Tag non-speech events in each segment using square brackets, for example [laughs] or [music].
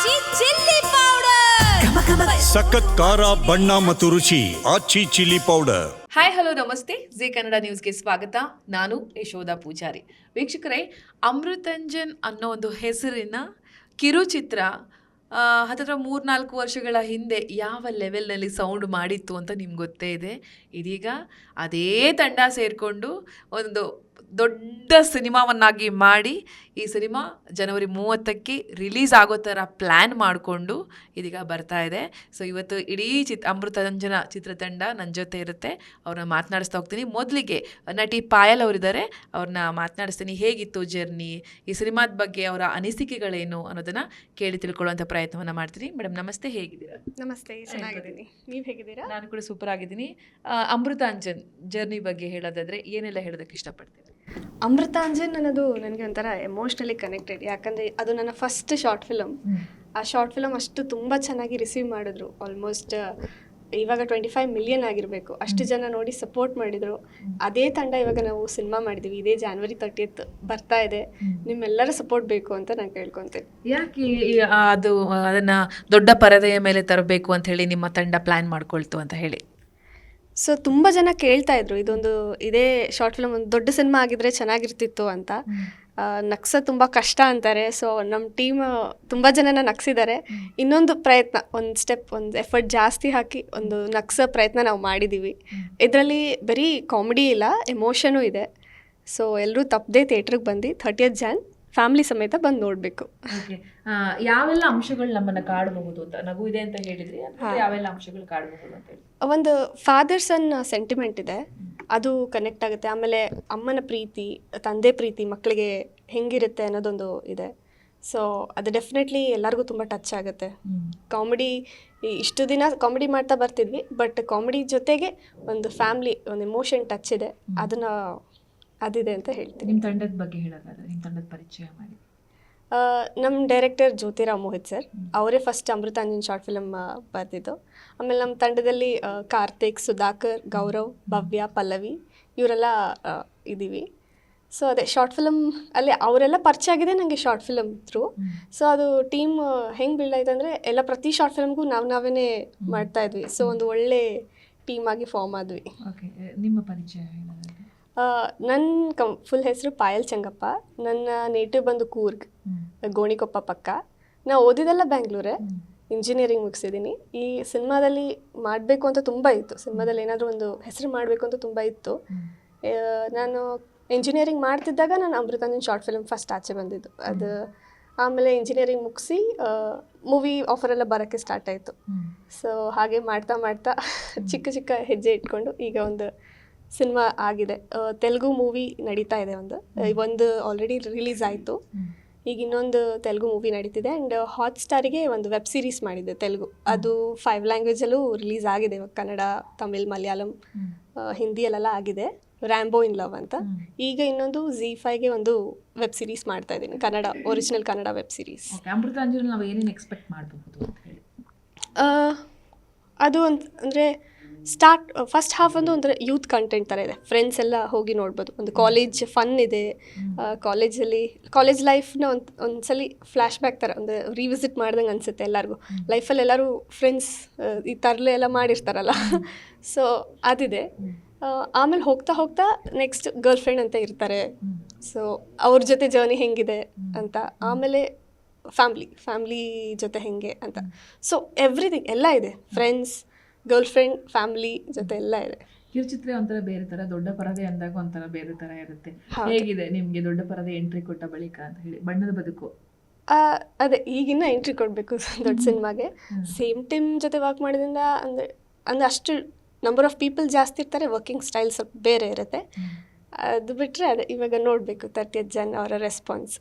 ಆಚಿ chilli powder. ಸಖತ್ ಖಾರ ಬಣ್ಣ ಮತ್ತು ರುಚಿ Aachi chilli powder. Hi hello ನಮಸ್ತೆ. ಜಿ ಕನ್ನಡ ನ್ಯೂಸ್ಗೆ ಸ್ವಾಗತ. ನಾನು ಯಶೋಧ ಪೂಜಾರಿ. ವೀಕ್ಷಕರೇ ಅಮೃತಂಜನ್ ಅನ್ನೋ ಒಂದು ಹೆಸರಿನ ಕಿರುಚಿತ್ರ ಹತ್ತಿರ ಮೂರ್ನಾಲ್ಕು ವರ್ಷಗಳ ಹಿಂದೆ ಯಾವ ಲೆವೆಲ್ನಲ್ಲಿ ಸೌಂಡ್ ಮಾಡಿತ್ತು ಅಂತ ನಿಮ್ಗೆ ಗೊತ್ತೇ ಇದೆ. ಇದೀಗ ಅದೇ ತಂಡ ಸೇರಿಕೊಂಡು ಒಂದು ದೊಡ್ಡ ಸಿನಿಮಾವನ್ನಾಗಿ ಮಾಡಿ ಈ ಸಿನಿಮಾ ಜನವರಿ ಮೂವತ್ತಕ್ಕೆ ರಿಲೀಸ್ ಆಗೋ ಥರ ಪ್ಲ್ಯಾನ್ ಮಾಡಿಕೊಂಡು ಇದೀಗ ಬರ್ತಾ ಇದೆ. ಸೊ ಇವತ್ತು ಇಡೀ ಚಿತ್ ಅಮೃತಾಂಜನ ಚಿತ್ರತಂಡ ನನ್ನ ಜೊತೆ ಇರುತ್ತೆ. ಅವ್ರನ್ನ ಮಾತನಾಡಿಸ್ತಾ ಹೋಗ್ತೀನಿ. ಮೊದಲಿಗೆ ನಟಿ ಪಾಯಲ್ ಅವರಿದ್ದಾರೆ. ಅವ್ರನ್ನ ಮಾತನಾಡಿಸ್ತೀನಿ. ಹೇಗಿತ್ತು ಜರ್ನಿ? ಈ ಸಿನಿಮಾದ ಬಗ್ಗೆ ಅವರ ಅನಿಸಿಕೆಗಳೇನು ಅನ್ನೋದನ್ನು ಕೇಳಿ ತಿಳ್ಕೊಳ್ಳುವಂಥ ಪ್ರಯತ್ನವನ್ನು ಮಾಡ್ತೀನಿ. ಮೇಡಮ್ ನಮಸ್ತೆ. ಹೇಗಿದ್ದೀರಾ? ನಮಸ್ತೆ. ಚೆನ್ನಾಗಿದ್ದೀನಿ. ನೀವು ಹೇಗಿದ್ದೀರಾ? ನಾನು ಕೂಡ ಸೂಪರ್ ಆಗಿದ್ದೀನಿ ಅಮೃತಾಂಜನ್ ಜರ್ನಿ ಬಗ್ಗೆ ಹೇಳೋದಾದ್ರೆ ಏನೆಲ್ಲ ಹೇಳೋದಕ್ಕೆ ಇಷ್ಟಪಡ್ತೀನಿ ಅಮೃತಾಂಜನ್ ಅನ್ನೋದು ನನಗೆ ಒಂಥರ ಎಮೋಷ್ನಲಿ ಕನೆಕ್ಟೆಡ್ ಯಾಕಂದರೆ ಅದು ನನ್ನ ಫಸ್ಟ್ ಶಾರ್ಟ್ ಫಿಲಮ್ ಆ ಶಾರ್ಟ್ ಫಿಲಮ್ ಅಷ್ಟು ತುಂಬ ಚೆನ್ನಾಗಿ ರಿಸೀವ್ ಮಾಡಿದ್ರು. ಆಲ್ಮೋಸ್ಟ್ ಇವಾಗ ಟ್ವೆಂಟಿ ಫೈವ್ ಮಿಲಿಯನ್ ಆಗಿರಬೇಕು. ಅಷ್ಟು ಜನ ನೋಡಿ ಸಪೋರ್ಟ್ ಮಾಡಿದರು. ಅದೇ ತಂಡ ಇವಾಗ ನಾವು ಸಿನಿಮಾ ಮಾಡಿದ್ದೀವಿ ಇದೇ ಜಾನ್ವರಿ ತರ್ಟಿಯತ್ ಬರ್ತಾ ಇದೆ. ನಿಮ್ಮೆಲ್ಲರ ಸಪೋರ್ಟ್ ಬೇಕು ಅಂತ ನಾನು ಕೇಳ್ಕೊತೇನೆ. ಯಾಕೆ ಅದು ಅದನ್ನು ದೊಡ್ಡ ಪರದೆಯ ಮೇಲೆ ತರಬೇಕು ಅಂತ ಹೇಳಿ ನಿಮ್ಮ ತಂಡ ಪ್ಲ್ಯಾನ್ ಮಾಡ್ಕೊಳ್ತು ಅಂತ ಹೇಳಿ? ಸೊ ತುಂಬ ಜನ ಕೇಳ್ತಾ ಇದ್ರು ಇದೊಂದು ಇದೇ ಶಾರ್ಟ್ ಫಿಲಮ್ ಒಂದು ದೊಡ್ಡ ಸಿನಿಮಾ ಆಗಿದ್ರೆ ಚೆನ್ನಾಗಿರ್ತಿತ್ತು ಅಂತ. ನಕ್ಸ ನಗ್ಸ ತುಂಬ ಕಷ್ಟ ಅಂತಾರೆ. ಸೊ ನಮ್ಮ ಟೀಮ್ ತುಂಬ ಜನನ ನಗ್ಸಿದ್ದಾರೆ. ಇನ್ನೊಂದು ಪ್ರಯತ್ನ ಒಂದು ಸ್ಟೆಪ್ ಒಂದು ಎಫರ್ಟ್ ಜಾಸ್ತಿ ಹಾಕಿ ಒಂದು ನಗ್ಸೋ ಪ್ರಯತ್ನ ನಾವು ಮಾಡಿದ್ದೀವಿ ಇದರಲ್ಲಿ ಬರೀ ಕಾಮಿಡಿ ಇಲ್ಲ ಎಮೋಷನೂ ಇದೆ. ಸೊ ಎಲ್ಲರೂ ತಪ್ಪದೇ ಥಿಯೇಟ್ರಿಗೆ ಬಂದು ಥರ್ಟಿಯತ್ ಜಾನ್ ಫ್ಯಾಮಿಲಿ ಸಮೇತ ಬಂದು ನೋಡಬೇಕು. ಯಾವೆಲ್ಲ ಅಂಶಗಳು ನಮ್ಮನ್ನ ಕಾಡಬಹುದು ಅಂತ ನಗು ಇದೆ ಅಂತ ಹೇಳಿದ್ರಿ ಯಾವೆಲ್ಲ ಅಂಶಗಳು ಕಾಡಬಹುದು ಅಂತ ಹೇಳಿ ಒಂದು ಫಾದರ್ ಸನ್ ಸೆಂಟಿಮೆಂಟ್ ಇದೆ. ಅದು ಕನೆಕ್ಟ್ ಆಗುತ್ತೆ. ಆಮೇಲೆ ಅಮ್ಮನ ಪ್ರೀತಿ ತಂದೆ ಪ್ರೀತಿ ಮಕ್ಕಳಿಗೆ ಹೆಂಗಿರುತ್ತೆ ಅನ್ನೋದೊಂದು ಇದೆ. ಸೊ ಅದು ಡೆಫಿನೆಟ್ಲಿ ಎಲ್ಲರಿಗೂ ತುಂಬ ಟಚ್ ಆಗುತ್ತೆ. ಕಾಮಿಡಿ ಇಷ್ಟು ದಿನ ಕಾಮಿಡಿ ಮಾಡ್ತಾ ಬರ್ತಿದ್ವಿ ಬಟ್ ಕಾಮಿಡಿ ಜೊತೆಗೆ ಒಂದು ಫ್ಯಾಮ್ಲಿ ಒಂದು ಎಮೋಷನ್ ಟಚ್ ಇದೆ. ಅದನ್ನ ಅದಿದೆ ಅಂತ ಹೇಳ್ತೀನಿ. ನಿಮ್ಮ ತಂಡದ ಬಗ್ಗೆ ಹೇಳೋದಾದ್ರೆ ನಿಮ್ಮ ತಂಡದ ಪರಿಚಯ ಮಾಡಿ. ನಮ್ಮ ಡೈರೆಕ್ಟರ್ ಜ್ಯೋತಿರಾವ್ ಮೋಹಿತ್ ಸರ್. ಅವರೇ ಫಸ್ಟ್ ಅಮೃತಾಂಜನ್ ಶಾರ್ಟ್ ಫಿಲಮ್ ಬರೆದಿದ್ದು. ಆಮೇಲೆ ನಮ್ಮ ತಂಡದಲ್ಲಿ ಕಾರ್ತಿಕ್ ಸುಧಾಕರ್ ಗೌರವ್ ಭವ್ಯ ಪಲ್ಲವಿ ಇವರೆಲ್ಲ ಇದ್ದೀವಿ ಸೊ ಅದೇ ಶಾರ್ಟ್ ಫಿಲಮ್ ಅಲ್ಲಿ ಅವರೆಲ್ಲ ಪರಿಚಯ ಆಗಿದೆ ನನಗೆ ಶಾರ್ಟ್ ಫಿಲಮ್ ಥ್ರೂ ಸೊ ಅದು ಟೀಮ್ ಹೆಂಗೆ ಬಿಲ್ಡ್ ಆಯ್ತು ಅಂದರೆ ಎಲ್ಲ ಪ್ರತಿ ಶಾರ್ಟ್ ಫಿಲಮ್ಗೂ ನಾವು ನಾವೇ ಮಾಡ್ತಾ ಇದ್ವಿ. ಸೊ ಒಂದು ಒಳ್ಳೆ ಟೀಮ್ ಆಗಿ ಫಾರ್ಮ್ ಆದ್ವಿ. ಓಕೆ ನಿಮ್ಮ ಪರಿಚಯ ನನ್ನ ಕಂ ಫುಲ್ ಹೆಸರು ಪಾಯಲ್ ಚಂಗಪ್ಪ. ನನ್ನ ನೇಟಿವ್ ಬಂದು ಕೂರ್ಗ್ ಗೋಣಿಕೊಪ್ಪ ಪಕ್ಕ. ನಾ ಓದಿದೆಲ್ಲ ಬ್ಯಾಂಗ್ಳೂರೇ. ಇಂಜಿನಿಯರಿಂಗ್ ಮುಗಿಸಿದ್ದೀನಿ ಈ ಸಿನಿಮಾದಲ್ಲಿ ಮಾಡಬೇಕು ಅಂತ ತುಂಬ ಇತ್ತು. ಸಿನಿಮಾದಲ್ಲಿ ಏನಾದರೂ ಒಂದು ಹೆಸರು ಮಾಡಬೇಕು ಅಂತ ತುಂಬ ಇತ್ತು. ನಾನು ಇಂಜಿನಿಯರಿಂಗ್ ಮಾಡ್ತಿದ್ದಾಗ ನಾನು ಅಮೃತಾಂಜನ್ ಶಾರ್ಟ್ ಫಿಲ್ಮ್ ಫಸ್ಟ್ ಆಚೆ ಬಂದಿದ್ದು. ಅದು ಆಮೇಲೆ ಇಂಜಿನಿಯರಿಂಗ್ ಮುಗಿಸಿ ಮೂವಿ ಆಫರ್ ಎಲ್ಲ ಬರೋಕ್ಕೆ ಸ್ಟಾರ್ಟ್ ಆಯಿತು. ಸೊ ಹಾಗೆ ಮಾಡ್ತಾ ಮಾಡ್ತಾ ಚಿಕ್ಕ ಚಿಕ್ಕ ಹೆಜ್ಜೆ ಇಟ್ಕೊಂಡು ಈಗ ಒಂದು ಸಿನಿಮಾ ಆಗಿದೆ. ತೆಲುಗು ಮೂವಿ ನಡೀತಾ ಇದೆ ಒಂದು. ಒಂದು ಆಲ್ರೆಡಿ ರಿಲೀಸ್ ಆಯಿತು. ಈಗ ಇನ್ನೊಂದು ತೆಲುಗು ಮೂವಿ ನಡೀತಿದೆ ಆ್ಯಂಡ್ ಹಾಟ್ ಸ್ಟಾರಿಗೆ ಒಂದು ವೆಬ್ ಸೀರೀಸ್ ಮಾಡಿದೆ ತೆಲುಗು. ಅದು ಫೈವ್ ಲ್ಯಾಂಗ್ವೇಜಲ್ಲೂ ರಿಲೀಸ್ ಆಗಿದೆ ಇವಾಗ. ಕನ್ನಡ ತಮಿಳ್ ಮಲಯಾಳಂ ಹಿಂದಿಯಲ್ಲೆಲ್ಲ ಆಗಿದೆ. ರ್ಯಾಂಬೋ ಇನ್ ಲವ್ ಅಂತ. ಈಗ ಇನ್ನೊಂದು ಜಿ ಫೈಗೆ ಒಂದು ವೆಬ್ ಸೀರೀಸ್ ಮಾಡ್ತಾ ಇದ್ದೀನಿ. Kannada original Kannada web series ನಾವು ಏನೇನು ಎಕ್ಸ್ಪೆಕ್ಟ್ ಮಾಡಬಹುದು ಅದು ಒಂದು ಅಂದರೆ ಸ್ಟಾರ್ಟ್ ಫಸ್ಟ್ ಹಾಫ್ ಒಂದು ಒಂಥರ ಯೂತ್ ಕಂಟೆಂಟ್ ಥರ ಇದೆ. ಫ್ರೆಂಡ್ಸ್ ಎಲ್ಲ ಹೋಗಿ ನೋಡ್ಬೋದು. ಒಂದು ಕಾಲೇಜ್ ಫನ್ ಇದೆ. ಕಾಲೇಜಲ್ಲಿ ಕಾಲೇಜ್ ಲೈಫ್ನ ಒಂದು ಒಂದ್ಸಲಿ ಫ್ಲ್ಯಾಶ್ ಬ್ಯಾಕ್ ಥರ ಒಂದು ರಿವಿಸಿಟ್ ಮಾಡ್ದಂಗೆ ಅನಿಸುತ್ತೆ ಎಲ್ಲರಿಗೂ. ಲೈಫಲ್ಲಿ ಎಲ್ಲರೂ ಫ್ರೆಂಡ್ಸ್ ಈ ತರಲೆ ಎಲ್ಲ ಮಾಡಿರ್ತಾರಲ್ಲ. ಸೊ ಅದಿದೆ. ಆಮೇಲೆ ಹೋಗ್ತಾ ಹೋಗ್ತಾ ನೆಕ್ಸ್ಟ್ ಗರ್ಲ್ ಫ್ರೆಂಡ್ ಅಂತ ಇರ್ತಾರೆ. ಸೊ ಅವ್ರ ಜೊತೆ ಜರ್ನಿ ಹೆಂಗಿದೆ ಅಂತ. ಆಮೇಲೆ ಫ್ಯಾಮ್ಲಿ ಫ್ಯಾಮ್ಲಿ ಜೊತೆ ಹೆಂಗೆ ಅಂತ. ಸೊ ಎವ್ರಿಥಿಂಗ್ ಎಲ್ಲ ಇದೆ. ಫ್ರೆಂಡ್ಸ್ ಗರ್ಲ್ ಫ್ರೆಂಡ್ ಫ್ಯಾಮಿಲಿ ಜೊತೆ ಎಲ್ಲ ಇದೆ. ಕಿರುಚಿತ್ರ ಒಂಥರ ಬೇರೆ ತರ ದೊಡ್ಡ ಪರದೆ ಅಂದಾಗ ಒಂಥರ ಬೇರೆ ತರ ಇರುತ್ತೆ. ಹೇಗಿದೆ ನಿಮ್ಗೆ ದೊಡ್ಡ ಪರದೆ ಎಂಟ್ರಿ ಕೊಟ್ಟ ಬಳಿಕ ಅಂತ ಹೇಳಿ ಬಣ್ಣದ ಬದುಕು? ಅದೇ ಈಗಿನ್ನ ಎಂಟ್ರಿ ಕೊಡಬೇಕು [laughs] ದೊಡ್ಡ ಸಿನಿಮಾಗೆ. ಸೇಮ್ ಟೈಮ್ ಜೊತೆ ವರ್ಕ್ ಮಾಡೋದ್ರಿಂದ ಅಂದರೆ ಅಂದರೆ ಅಷ್ಟು ನಂಬರ್ ಆಫ್ ಪೀಪಲ್ ಜಾಸ್ತಿ ಇರ್ತಾರೆ ವರ್ಕಿಂಗ್ ಸ್ಟೈಲ್ ಸ್ವಲ್ಪ ಬೇರೆ ಇರುತ್ತೆ. ಅದು ಬಿಟ್ಟರೆ ಅದೇ ಇವಾಗ ನೋಡಬೇಕು ತರ್ಟಿ ಜನ ಅವರ ರೆಸ್ಪಾನ್ಸ್.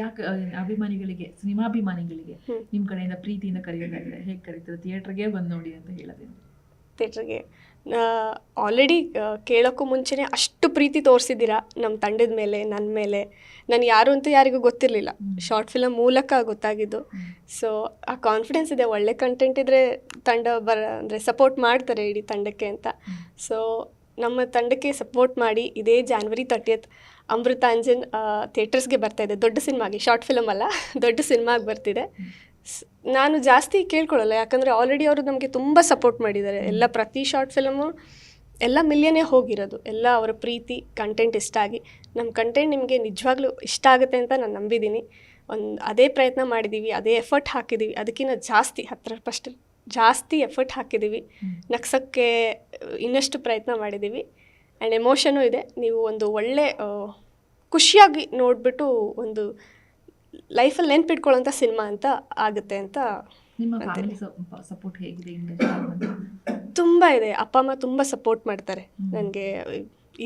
ಯಾಕೆ ಅಭಿಮಾನಿಗಳಿಗೆ ಸಿನಿಮಾಭಿಮಾನಿಗಳಿಗೆ. ನಿಮ್ಮ ಕಡೆಯಿಂದ ಪ್ರೀತಿಯಿಂದ ಕರೆಯೋದಾಗಿದೆ. ಹೇಗೆ ಕರೀತಾರೆ? ಥಿಯೇಟ್ರಿಗೆ ಬಂದು ನೋಡಿ ಅಂತ ಹೇಳೋದೇನು? ಥಿಯೇಟ್ರಿಗೆ. ಆಲ್ರೆಡಿ ಕೇಳೋಕ್ಕೂ ಮುಂಚೆನೇ ಅಷ್ಟು ಪ್ರೀತಿ ತೋರಿಸಿದ್ದೀರಾ ನಮ್ಮ ತಂಡದ ಮೇಲೆ ನನ್ನ ಮೇಲೆ. ನಾನು ಯಾರು ಅಂತ ಯಾರಿಗೂ ಗೊತ್ತಿರಲಿಲ್ಲ. ಶಾರ್ಟ್ ಫಿಲಮ್ ಮೂಲಕ ಗೊತ್ತಾಗಿದ್ದು. ಸೊ ಆ ಕಾನ್ಫಿಡೆನ್ಸ್ ಇದೆ. ಒಳ್ಳೆ ಕಂಟೆಂಟ್ ಇದ್ದರೆ ತಂಡ ಬರ ಅಂದರೆ ಸಪೋರ್ಟ್ ಮಾಡ್ತಾರೆ ಇಡೀ ತಂಡಕ್ಕೆ ಅಂತ. ಸೊ ನಮ್ಮ ತಂಡಕ್ಕೆ ಸಪೋರ್ಟ್ ಮಾಡಿ ಇದೇ ಜಾನ್ವರಿ ತರ್ಟಿಯತ್ ಅಮೃತಾಂಜನ್ ಥಿಯೇಟರ್ಸ್ಗೆ ಬರ್ತಾ ಇದೆ. ದೊಡ್ಡ ಸಿನಿಮಾಗೆ ಶಾರ್ಟ್ ಫಿಲಮ್ ಅಲ್ಲ. [laughs] ದೊಡ್ಡ ಸಿನಿಮಾಗೆ ಬರ್ತಿದೆ. ನಾನು ಜಾಸ್ತಿ ಕೇಳ್ಕೊಳ್ಳಲ್ಲ ಯಾಕಂದರೆ ಆಲ್ರೆಡಿ ಅವರು ನಮಗೆ ತುಂಬ ಸಪೋರ್ಟ್ ಮಾಡಿದ್ದಾರೆ. ಎಲ್ಲ ಪ್ರತಿ ಶಾರ್ಟ್ ಫಿಲಮು ಎಲ್ಲ ಮಿಲಿಯನೇ ಹೋಗಿರೋದು. ಎಲ್ಲ ಅವರ ಪ್ರೀತಿ ಕಂಟೆಂಟ್ ಇಷ್ಟ ಆಗಿ. ನಮ್ಮ ಕಂಟೆಂಟ್ ನಿಮಗೆ ನಿಜವಾಗ್ಲೂ ಇಷ್ಟ ಆಗುತ್ತೆ ಅಂತ ನಾನು ನಂಬಿದ್ದೀನಿ ಒಂದು ಅದೇ ಪ್ರಯತ್ನ ಮಾಡಿದ್ದೀವಿ ಅದೇ ಎಫರ್ಟ್ ಹಾಕಿದ್ದೀವಿ ಅದಕ್ಕಿಂತ ಜಾಸ್ತಿ ಹತ್ತಿರ ಫಸ್ಟ್ ಜಾಸ್ತಿ ಎಫರ್ಟ್ ಹಾಕಿದ್ದೀವಿ ನಕ್ಸಕ್ಕೆ ಇನ್ನಷ್ಟು ಪ್ರಯತ್ನ ಮಾಡಿದ್ದೀವಿ ಆ್ಯಂಡ್ ಎಮೋಷನೂ ಇದೆ. ನೀವು ಒಂದು ಒಳ್ಳೆ ಖುಷಿಯಾಗಿ ನೋಡಿಬಿಟ್ಟು ಒಂದು ಲೈಫಲ್ಲಿ ನೆನ್ಪಿಟ್ಕೊಳ್ಳೋಂಥ ಸಿನಿಮಾ ಅಂತ ಆಗುತ್ತೆ ಅಂತ ಸಪೋರ್ಟ್ ಹೇಗಿದೆ ತುಂಬ ಇದೆ. ಅಪ್ಪ ಅಮ್ಮ ತುಂಬ ಸಪೋರ್ಟ್ ಮಾಡ್ತಾರೆ. ನನಗೆ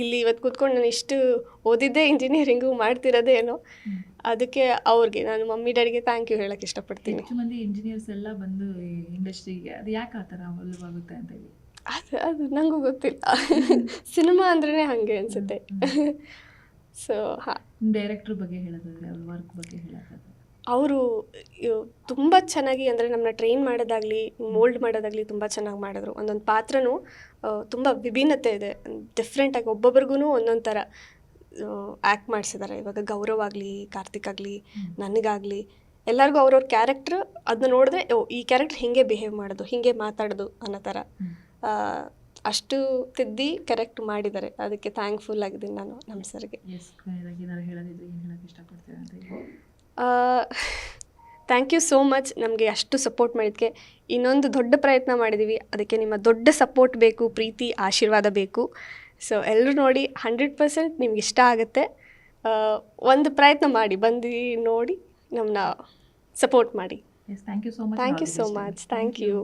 ಇಲ್ಲಿ ಇವತ್ತು ಕೂತ್ಕೊಂಡು ನಾನು ಇಷ್ಟು ಓದಿದ್ದೆ ಇಂಜಿನಿಯರಿಂಗು ಮಾಡ್ತಿರೋದೇ ಏನೋ. ಅದಕ್ಕೆ ಅವ್ರಿಗೆ ನಾನು ಮಮ್ಮಿ ಡ್ಯಾಡಿಗೆ ಥ್ಯಾಂಕ್ ಯು ಹೇಳಕ್ಕೆ ಇಷ್ಟಪಡ್ತೀನಿ. ಮಂದಿ ಇಂಜಿನಿಯರ್ಸ್ ಎಲ್ಲ ಬಂದು ಇಂಡಸ್ಟ್ರಿಗೆ ಅದು ಯಾಕೆ ಆ ಥರ ಒಲವಾಗುತ್ತೆ ಅಂತ ಹೇಳಿ? ಅದು ಅದು ನನಗೂ ಗೊತ್ತಿಲ್ಲ. ಸಿನಿಮಾ ಅಂದ್ರೇ ಹಾಗೆ ಅನಿಸುತ್ತೆ. ಸೊ ಹಾಂ. ಡೈರೆಕ್ಟರ್ ಬಗ್ಗೆ ಹೇಳೋದಾದ್ರೆ ಅವ್ರ ವರ್ಕ್ ಬಗ್ಗೆ ಹೇಳೋದಾದ್ರೆ? ಅವರು ತುಂಬ ಚೆನ್ನಾಗಿ ಅಂದರೆ ನಮ್ಮನ್ನ ಟ್ರೈನ್ ಮಾಡೋದಾಗಲಿ ಮೋಲ್ಡ್ ಮಾಡೋದಾಗಲಿ ತುಂಬ ಚೆನ್ನಾಗಿ ಮಾಡಿದ್ರು. ಒಂದೊಂದು ಪಾತ್ರನೂ ತುಂಬ ವಿಭಿನ್ನತೆ ಇದೆ. ಡಿಫ್ರೆಂಟಾಗಿ ಒಬ್ಬೊಬ್ರಿಗೂ ಒಂದೊಂದು ಥರ ಆ್ಯಕ್ಟ್ ಮಾಡಿಸಿದ್ದಾರೆ ಇವಾಗ ಗೌರವ್ ಆಗಲಿ ಕಾರ್ತಿಕ್ ಆಗಲಿ ನನಗಾಗಲಿ ಎಲ್ಲರಿಗೂ ಅವ್ರವ್ರ ಕ್ಯಾರೆಕ್ಟ್ರ್ ಅದನ್ನ ನೋಡಿದ್ರೆ ಓ ಈ ಕ್ಯಾರೆಕ್ಟ್ರ್ ಹೀಗೆ ಬಿಹೇವ್ ಮಾಡೋದು ಹೀಗೆ ಮಾತಾಡೋದು ಅನ್ನೋ ಥರ ಅಷ್ಟು ತಿದ್ದಿ ಕರೆಕ್ಟ್ ಮಾಡಿದ್ದಾರೆ. ಅದಕ್ಕೆ ಥ್ಯಾಂಕ್ಫುಲ್ ಆಗಿದ್ದೀನಿ ನಾನು ನಮ್ಮ ಸರ್ಗೆ. ಥ್ಯಾಂಕ್ ಯು ಸೋ ಮಚ್ ನಮಗೆ ಅಷ್ಟು ಸಪೋರ್ಟ್ ಮಾಡಿದ್ದಕ್ಕೆ ಇನ್ನೊಂದು ದೊಡ್ಡ ಪ್ರಯತ್ನ ಮಾಡಿದ್ದೀವಿ ಅದಕ್ಕೆ ನಿಮ್ಮ ದೊಡ್ಡ ಸಪೋರ್ಟ್ ಬೇಕು ಪ್ರೀತಿ ಆಶೀರ್ವಾದ ಬೇಕು. ಸೊ ಎಲ್ಲರೂ ನೋಡಿ ಹಂಡ್ರೆಡ್ ಪರ್ಸೆಂಟ್ ನಿಮ್ಗೆ ಇಷ್ಟ ಆಗುತ್ತೆ. ಒಂದು ಪ್ರಯತ್ನ ಮಾಡಿ ಬಂದು ನೋಡಿ ನಮ್ಮನ್ನ ಸಪೋರ್ಟ್ ಮಾಡಿ. Yes thank you so much thank you so much thank you